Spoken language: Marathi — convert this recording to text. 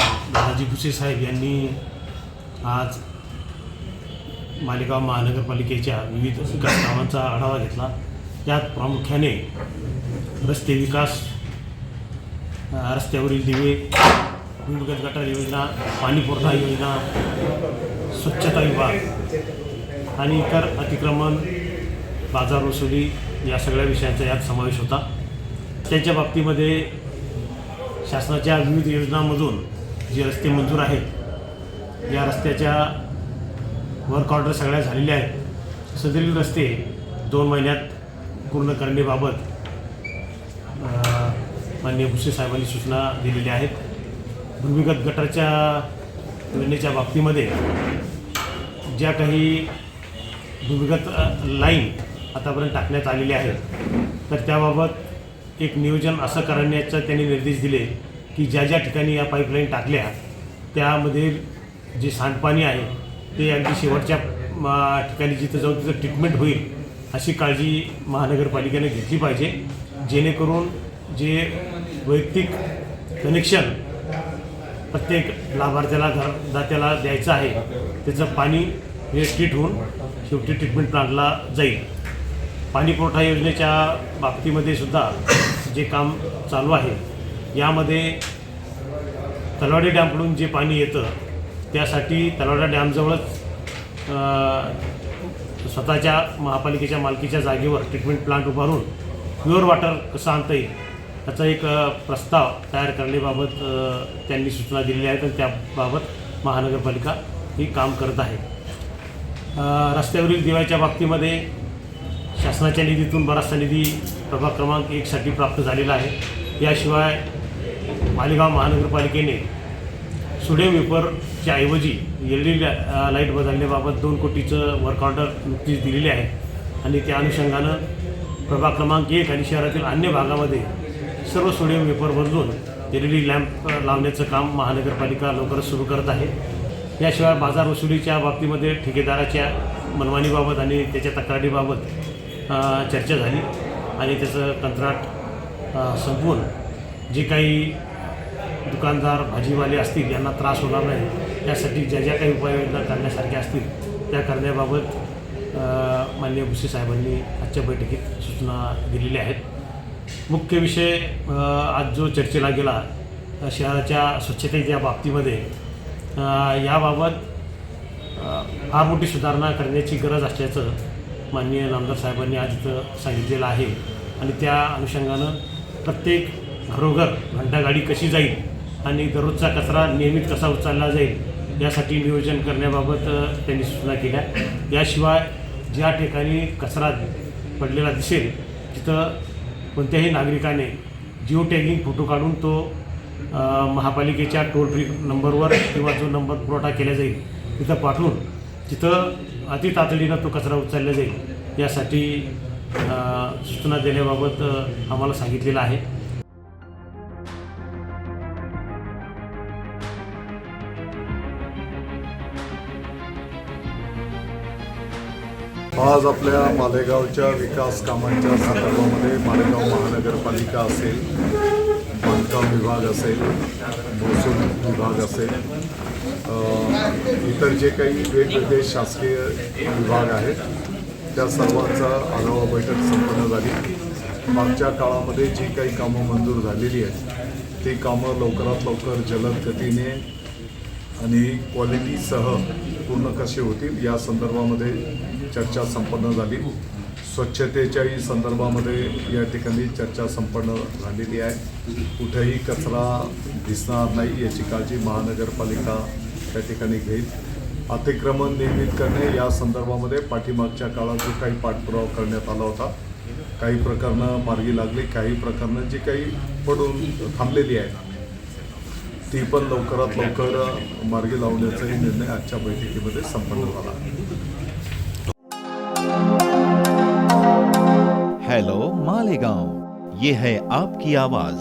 आमदार दादाजी भुसे साहेब यांनी आज मालेगाव महानगरपालिकेच्या विविध विकास कामांचा आढावा घेतला. त्यात प्रामुख्याने रस्ते विकास रस्त्यावरील दिवे भूमिगत गटार योजना पाणीपुरवठा योजना स्वच्छता विभाग आणि इतर अतिक्रमण बाजार वसुली या सगळ्या विषयांचा यात समावेश होता. त्यांच्या बाबतीमध्ये शासनाच्या विविध योजनांमधून जे रस्ते मंजूर आहेत या रस्त्याच्या वर्क ऑर्डर सगळ्या झालेल्या आहेत. सदरील रस्ते दोन महिन्यात पूर्ण करण्याबाबत माननीय भुसे साहेबांनी सूचना दिलेल्या आहेत. भूमिगत गटाच्या योजनेच्या बाबतीमध्ये ज्या काही भूमिगत लाईन आतापर्यंत टाकण्यात आलेल्या आहेत तर त्याबाबत एक नियोजन असं करण्याचा त्यांनी निर्देश दिले. की ज्या ज्या ठिकाणी या पाईपलाईन टाकल्या त्यामध्ये जे सांडपाणी आहे ते अगदी शेवटच्या ठिकाणी जिथं जाऊन तिथं ट्रीटमेंट होईल अशी काळजी महानगरपालिकेने घेतली पाहिजे. जेणेकरून जे वैयक्तिक कनेक्शन प्रत्येक लाभार्थ्याला घरदात्याला द्यायचं आहे त्याचं पाणी हे ट्रीट होऊन शेवटी ट्रीटमेंट प्लांटला जाईल. पाणी पुरवठा योजनेच्या बाबतीमध्ये सुद्धा जे काम चालू आहे यामध्ये तलवाडी डॅमकडून जे पाणी येतं त्यासाठी तलवाडा डॅमजवळच स्वतःच्या महापालिकेच्या मालकीच्या जागेवर ट्रीटमेंट प्लांट उभारून प्युअर वॉटर कसं आणता येईल याचा एक प्रस्ताव तयार करण्याबाबत त्यांनी सूचना दिलेल्या आहेत आणि त्याबाबत महानगरपालिका ही काम करत आहे. रस्त्यावरील दिवाळीच्या बाबतीमध्ये शासनाच्या निधीतून बराचसा निधी प्रभाग क्रमांक एकसाठी प्राप्त झालेला आहे. याशिवाय मालेगाव महानगरपालिकेने सुडे वेपरच्या ऐवजी एल डी लाइट बदलण्याबाबत दोन कोटीचं वर्क ऑर्डर नुकतीच दिलेली आहे. आणि त्या अनुषंगानं प्रभाग क्रमांक एक आणि शहरातील अन्य भागामध्ये सर्व सोडियम वेपर बदलून एल ई डी लॅम्प लावण्याचं काम महानगरपालिका लवकरच सुरू करत आहे. याशिवाय बाजार वसुलीच्या बाबतीमध्ये ठेकेदाराच्या मनमानीबाबत आणि त्याच्या तक्रारीबाबत चर्चा झाली आणि त्याचं कंत्राट संपवून जे काही दुकानदार भाजीवाले असतील यांना त्रास होणार नाही. त्यासाठी ज्या ज्या काही उपाययोजना करण्यासारख्या असतील त्या करण्याबाबत माननीय भुसे साहेबांनी आजच्या बैठकीत सूचना दिलेल्या आहेत. मुख्य विषय आज जो चर्चेला गेला शहराच्या स्वच्छतेच्या बाबतीमध्ये याबाबत फार मोठी सुधारणा करण्याची गरज असल्याचं माननीय नामदार साहेबांनी आज इथं सांगितलेलं आहे. आणि त्या अनुषंगानं प्रत्येक घरोघर घंटागाडी कशी जाईल आणि दररोजचा कचरा नियमित कसा उचलला जाईल यासाठी नियोजन करण्याबाबत त्यांनी सूचना केल्या. याशिवाय ज्या ठिकाणी कचरा पडलेला दिसेल तिथं कोणत्याही नागरिकाने जिओ टॅगिंग फोटो काढून तो महापालिकेच्या टोल फ्री नंबरवर किंवा जो नंबर पुरवठा केला जाईल तिथं पाठवून तिथं अति तातडीनं तो कचरा उचलला जाईल. यासाठी सूचना देण्याबाबत आम्हाला सांगितलेलं आहे. आज आपल्या मालेगावच्या विकास कामांच्या संदर्भामध्ये मालेगाव महानगरपालिका असेल बांधकाम विभाग असेल महसूल विभाग असेल इतर जे काही वेगवेगळे शासकीय विभाग आहेत त्या सर्वांचा आढावा बैठक संपन्न झाली. मागच्या काळामध्ये जी काही कामं मंजूर झालेली आहेत ती कामं लवकरात लवकर जलद गतीने आणि क्वालिटीसह पूर्ण कसे होतील या संदर्भामध्ये चर्चा संपन्न झाली. स्वच्छतेच्याही संदर्भामध्ये या ठिकाणी चर्चा संपन्न झालेली आहे. कुठेही कचरा दिसणार नाही याची काळजी महानगरपालिका त्या ठिकाणी घेईल. अतिक्रमण नियमित करणे या संदर्भामध्ये पाठीमागच्या काळात जो काही पाठपुरावा करण्यात आला होता काही प्रकरणं मार्गी लागली काही प्रकरणं जी काही पडून थांबलेली आहेत ती पण लवकरात लवकर मार्गी लावण्याचाही निर्णय आजच्या बैठकीमध्ये संपन्न झाला. हॅलो मालेगाव. ये है आपकी आवाज.